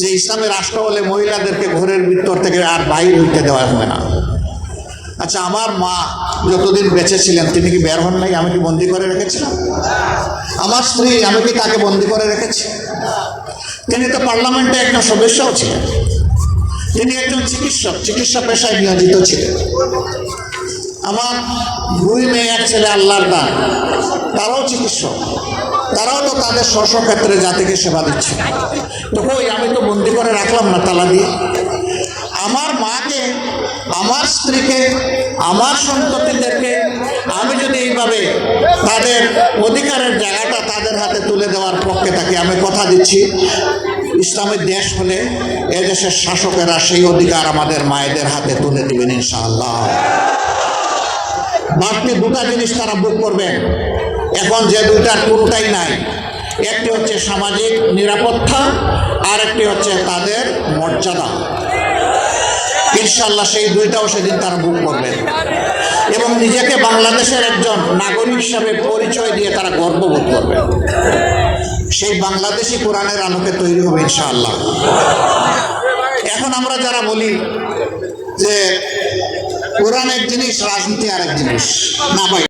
যে ইসলামী রাষ্ট্র হলে মহিলাদেরকে ঘরের ভিতর থেকে আর বাইর হইতে দেওয়া হবে না। আচ্ছা আমার মা যতদিন বেঁচে ছিলেন, তিনি কি বের হন নাই? আমি কি বন্দি করে রেখেছিলাম? আমার স্ত্রী, আমি কি তাকে বন্দি করে রেখেছি? তিনি তো পার্লামেন্টে একজন সদস্যও ছিলেন। তিনি একজন চিকিৎসক, চিকিৎসা পেশায় নিয়োজিত ছিলেন। আমার দুই মেয়ে, এক ছেলে, আল্লাহর দান তারাও চিকিৎসক। তারাও তো তাদের স্ব ক্ষেত্রে জাতিকে সেবা দিচ্ছে। তো কই, আমি তো বন্দি করে রাখলাম না তালা দিয়ে। আমার মাকে, আমার স্ত্রীকে, আমার সন্ততিদেরকে আমি যদি এইভাবে তাদের অধিকারের জায়গাটা তাদের হাতে তুলে দেওয়ার পক্ষে থাকি, আমি কথা দিচ্ছি, ইসলামের দেশ হলে এদেশের শাসকেরা সেই অধিকার আমাদের মায়েদের হাতে তুলে দেবেন ইনশাআল্লাহ। বাড়তি দুটা জিনিস তারা বুক করবেন এখন যে দুইটার কোনোটাই নাই। একটি হচ্ছে সামাজিক নিরাপত্তা আর একটি হচ্ছে তাদের মর্যাদা। ইনশাল্লাহ সেই দুইটাও সেদিন তারা বুক করবেন এবং নিজেকে বাংলাদেশের একজন নাগরিক হিসাবে পরিচয় দিয়ে তারা গর্ববোধ করবে। সেই বাংলাদেশি কোরআনের আলোকে তৈরি হবে ইনশাআল্লাহ। এখন আমরা যারা বলি যে কোরআন এক জিনিস রাজনীতি আর জিনিস। না ভাই।